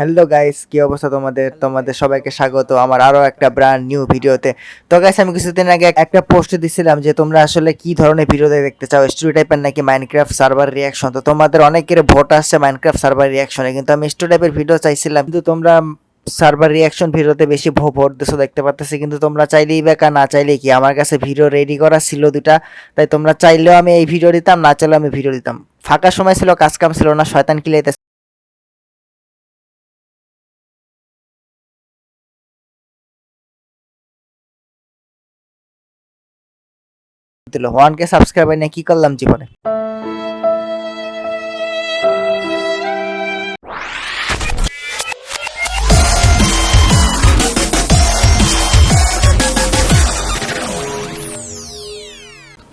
Hello guys কি অবস্থা তোমাদের? তোমাদের সবাইকে স্বাগত। আমার আরও একটা ব্র্যান্ড নিউ ভিডিওতে। তো গাইস আমি কিছুদিন আগে একটা পোস্ট দিছিলাম যে, তোমরা আসলে কি ধরনের ভিডিও দেখতে চাও? স্টোরি টাইপের নাকি মাইনক্রাফট সার্ভার রিয়াকশন তো, তোমাদের অনেকের ভোট আসছে মাইনক্রাফট সার্ভার রিয়াকশনে কিন্তু আমি স্টোরি টাইপের ভিডিও চাইছিলাম। কিন্তু তোমরা সার্ভার রিয়াকশন ভিডিওতে বেশি ভোট দিছো, দেখতে পাচ্ছি কিন্তু তোমরা চাইলেই বেকা না চাইলেই কি? আমার কাছে ভিডিও রেডি করা ছিল দুটা তাই তোমরা চাইলেও আমি এই ভিডিও দিতাম, না চাইলেও আমি ভিডিও দিতাম। ফাঁকা সময় ছিল, কাজ কাম ছিল না, শয়তান কিলাইতে দিল। ওয়ানকে সাবস্ক্রাইব নিয়ে কি করলাম জীবনে?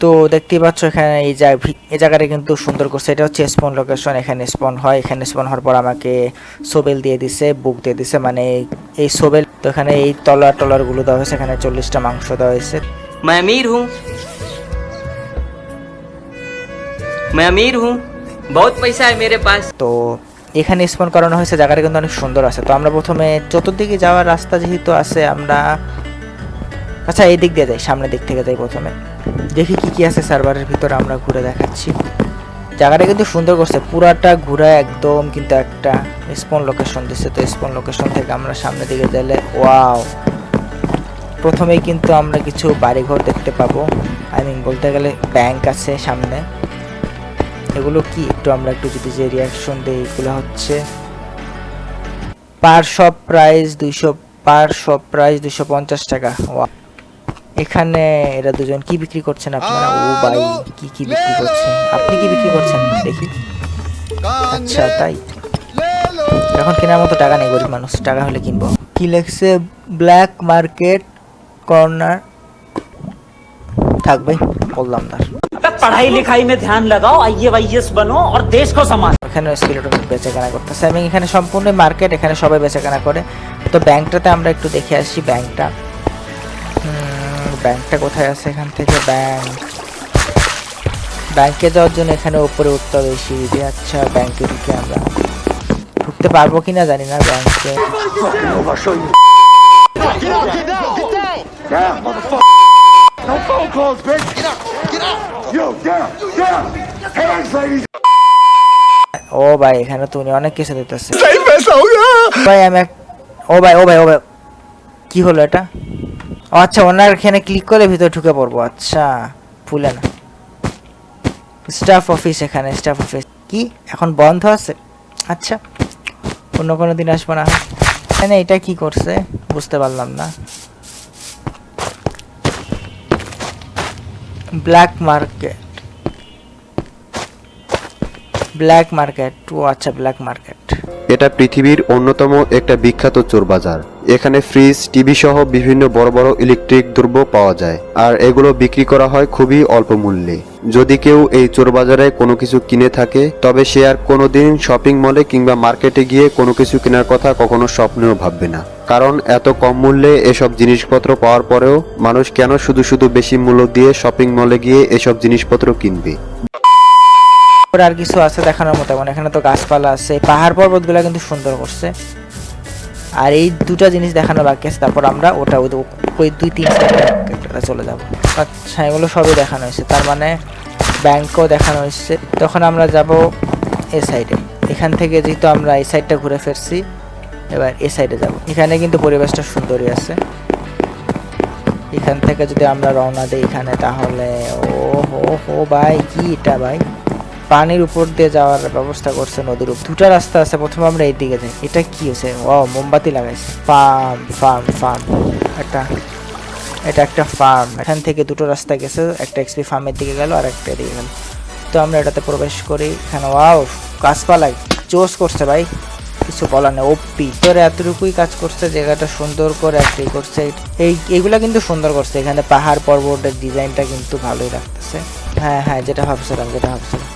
তো দেখতেই পাচ্ছ এখানে এই এই জায়গাটা কিন্তু সুন্দর করছে। এটা হচ্ছে স্পন লোকেশন এখানে স্পন হয়। এখানে স্পন হওয়ার পর আমাকে সোবেল দিয়ে দিছে, বুক দিয়ে দিছে। মানে এই সোবেল তো এখানে এই তলার টলারগুলো দেওয়া হয়েছে। এখানে চল্লিশটা মাংস দেওয়া হয়েছে। আমি হুম मैं अमीर हूँ बहुत पैसा है मेरे पास তো এখানে স্পন করানো হয়েছে জায়গাটা কিন্তু অনেক সুন্দর আছে তো আমরা প্রথমে চতুর্দিকে যাওয়ার রাস্তা যেহেতু আছে আমরা আচ্ছা এই দিক দিয়ে যাই সামনের দিক থেকে যাই প্রথমে দেখি কি কি আছে সার্ভারের ভিতরে আমরা ঘুরে দেখাচ্ছি জায়গাটা কিন্তু সুন্দর করছে পুরাটা ঘুরে একদম কিন্তু একটা স্পন লোকেশন দিচ্ছে তো স্পন লোকেশন থেকে আমরা সামনের দিকে গেলে ওয়াও প্রথমেই কিন্তু আমরা কিছু বাড়িঘর দেখতে পাবো আই মিন বলতে গেলে ব্যাংক আছে সামনে এগুলো কি? একটু আমরা একটু যদি যে রিয়াকশন দিই এগুলো হচ্ছে পার শপ প্রাইস দুইশো পার শপ প্রাইস দুইশো পঞ্চাশ টাকা। ওয়া এখানে এরা দুজন কি বিক্রি করছেন আপনারা? ও ভাই কি কি বিক্রি করছেন? আপনি কি বিক্রি করছেন? দেখি। আচ্ছা তাই। এখন কেনার মতো টাকা নেই গরিব মানুষ টাকা হলে কিনবো। কি লেখছে? ব্ল্যাক মার্কেট কর্নার থাকবে বললাম না। পড়াই লিখাই মে ধ্যান লাগাও আইএ আইএস বনো আর দেশ কো সম্মান এখানে স্কেলেটন বেচে কেনা করতেছে। এখানে সম্পূর্ণ মার্কেট এখানে সবাই বেচে কেনা করে। তো ব্যাংকটাতে আমরা একটু দেখে আসি ব্যাংকটা। ব্যাংকটা কোথায় আছে এখান থেকে? ব্যাংক। ব্যাংকে যাওয়ার জন্য এখানে উপরে উঠতে হবে সিঁড়ি দিয়ে আচ্ছা ব্যাংকে ঢুকে আমরা ঢুকতে পারব কি না জানি না ব্যাংকে। ও ভাই এখানে তো উনি অনেক কিছু দিতেছে। ভাই আমি ও ভাই ও ভাই ও ভাই। কি হলো এটা? ও আচ্ছা ওনার এখানে ক্লিক করে ভিতরে ঢুকে পড়ব। আচ্ছা ফুলে না। স্টাফ অফিস এখানে স্টাফ অফিস কি? এখন বন্ধ আছে? আচ্ছা অন্য কোনো দিন আসব না। এখানে এটা কি করছে? বুঝতে পারলাম না। ব্ল্যাক মার্কেট ব্ল্যাক মার্কেট ও আচ্ছা ব্ল্যাক মার্কেট এটা পৃথিবীর অন্যতম একটা বিখ্যাত চোর বাজার। এখানে ফ্রিজ টিভি সহ বিভিন্ন বড় বড় ইলেকট্রিক দ্রব্য পাওয়া যায়। আর এগুলো বিক্রি করা হয় খুবই অল্প মূল্যে। যদি কেউ এই চোর বাজারে কোনো কিছু কিনে থাকে, তবে সে আর কোনোদিন শপিং মলে কিংবা মার্কেটে গিয়ে কোনো কিছু কেনার কথা কখনো স্বপ্নেও ভাববে না। কারণ এত কম মূল্যে এসব জিনিসপত্র পাওয়ার পরেও মানুষ কেন শুধু শুধু বেশি মূল্য দিয়ে শপিং মলে গিয়ে এসব জিনিসপত্র কিনবে? আর কিছু আছে দেখানোর মতো মানে এখানে তো গাছপালা আছে, পাহাড় পর্বতগুলো কিন্তু সুন্দর করছে। আর এই দুটো জিনিস দেখানো বাকি আছে, তারপর আমরা ওটা ওই ওই দুই তিন চলে যাব। আচ্ছা এগুলো সবই দেখানো হয়েছে, তার মানে ব্যাংকও দেখানো হয়েছে। তখন আমরা যাব এ সাইডে এখান থেকে যেহেতু আমরা এই সাইডটা ঘুরে ফিরছি এবার এ সাইডে যাব। এখানে কিন্তু পরিবেশটা সুন্দরই আছে। এখান থেকে যদি আমরা রওনা দিই এখানে তাহলে ও হো হো ভাই, কি এটা ভাই? পানির উপর দিয়ে যাওয়ার ব্যবস্থা করছে নদীর উপর। দুটা রাস্তা আছে, প্রথমে আমরা এই দিকে যাই। এটা কি হয়েছে? ও মোমবাতি লাগাইছে। Farm farm farm. একটা, এটা একটা ফার্ম। এখান থেকে দুটো রাস্তা গেছে, একটা এক্সপি ফার্মের দিকে গেল আর একটা এদিকে গেল। তো আমরা এটাতে প্রবেশ করি। এখানে, ওয়াও গাছপালা চোস করছে ভাই। কিছু বলার নেই। ওপি তোর এতটুকুই কাজ করছে, জায়গাটা সুন্দর করে একটাই করছে। এই, এগুলা কিন্তু সুন্দর করছে। এখানে পাহাড় পর্বতের ডিজাইনটা কিন্তু ভালোই রাখতেছে হ্যাঁ হ্যাঁ যেটা ভাবছিলাম যেটা ভাবছিলাম।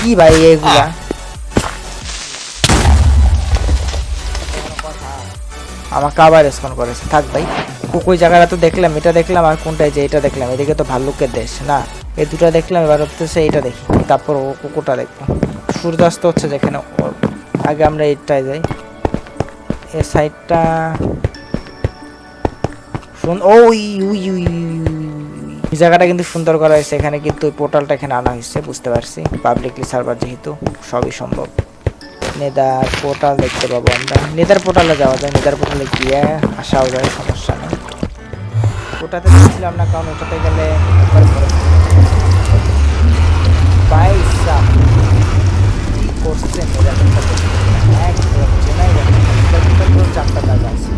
কি ভাই এগুলা? আমাকে আবার রেসপন্ড করেছে। থাক ভাই, কো- জায়গাটা তো দেখলাম, এটা দেখলাম আর কোনটায় যে এটা দেখলাম। এদিকে তো ভাল্লুকের দেশ, না? এই দুটো দেখলাম, এবার হচ্ছে এইটা দেখি, তারপর ও কুকুরটা দেখব। সূর্যাস্ত হচ্ছে যেখানে আগে আমরা এইটায় যাই। এ সাইডটা শুন ও উই উই জায়গাটা কিন্তু সুন্দর করা হয়েছে, এখানে কিন্তু ওই পোর্টালটা এখানে আনা হয়েছে, বুঝতে পারছি। পাবলিকলি সার্ভার যেহেতু, সবই সম্ভব। নেদার পোর্টাল দেখতে পাবো আমরা। নেদার পোর্টালে যাওয়া যায়, নেদার পোর্টালে গিয়ে আসাও যায়, সমস্যা নেই। ওটাতে দেখছিলাম না, কারণ ওটাতে গেলে একবার পরে পয়সা কি করছে নেদার পোর্টাল চারটা জায়গা আছে।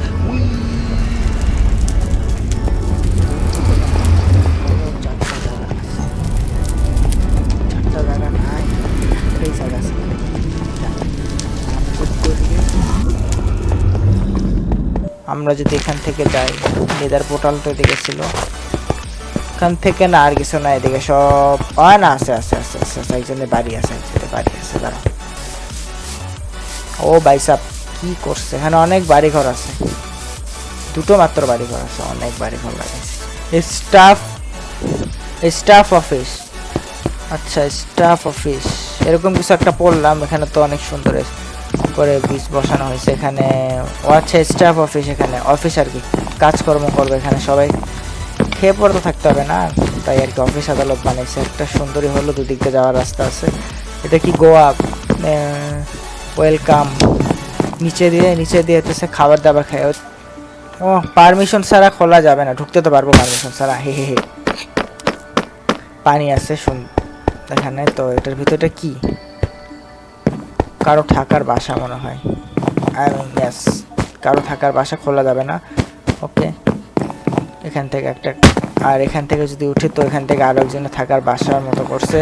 আমরা যদি এখান থেকে যাই, নেদার পোর্টাল তো এদিকে ছিল। এখান থেকে না, আর কিছু না, এদিকে সব হয় না, আছে আছে আছে আছে আছে, একজনের বাড়ি আছে, একজনের বাড়ি আছে, দাঁড়া। ও বাইসাপ কি করছে? এখানে অনেক বাড়ি ঘর আছে। দুটো মাত্র বাড়ি ঘর আছে, অনেক বাড়ি ঘর লাগাইছে স্টাফ স্টাফ অফিস আচ্ছা স্টাফ অফিস এরকম কিছু একটা পড়লাম, এখানে তো অনেক সুন্দর করে বীজ বসানো হয়েছে এখানে ও আচ্ছা স্টাফ অফিস এখানে অফিস আর কি, কাজকর্ম করবে এখানে সবাই। খেয়ে পড়ে তো থাকতে হবে না, তাই আর কি অফিস আদালত বানাইছে। একটা সুন্দরী হলো, দুদিক দিয়ে যাওয়ার রাস্তা আছে। এটা কি গোয়া? ওয়েলকাম নিচে দিয়ে নিচে দিয়ে হচ্ছে খাবার দাবার খায়। ও- পারমিশন ছাড়া খোলা যাবে না, ঢুকতে তো পারব পারমিশন ছাড়া, হে হে হে। পানি আছে, শুন। এখানে তো, এটার ভিতরটা কি? কারও থাকার বাসা মনে হয়। আই মিন ইয়াস কারও থাকার বাসা খোলা যাবে না। ওকে এখান থেকে একটা, আর এখান থেকে যদি উঠে তো এখান থেকে আরও একজনের থাকার বাসার মতো করছে,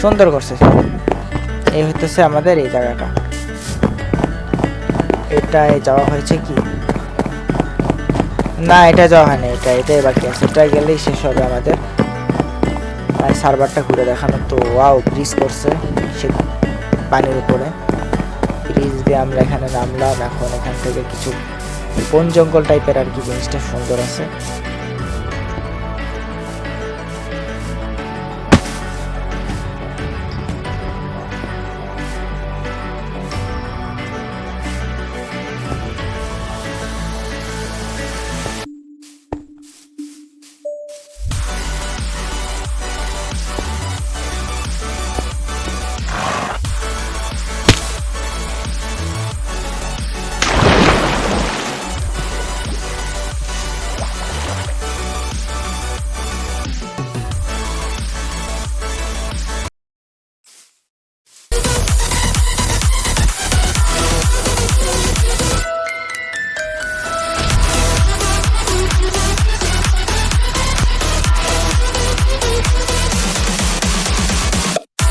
সুন্দর করছে। এই হইতেছে আমাদের এই জায়গাটা। এটায় যাওয়া হয়েছে কি? না, এটা যাওয়া হয়নি, এটা, এটাই বাকি আছে। এটা গেলেই শেষ হবে আমাদের। আর সার্ভারটা ঘুরে দেখানো তো ওয়াও ব্রিজ করছে। সে পানির উপরে। ব্রিজ দিয়ে আমরা এখানে নামলাম। এখন এখান থেকে কিছু বন জঙ্গল টাইপের আর কি জিনিসটা সুন্দর আছে।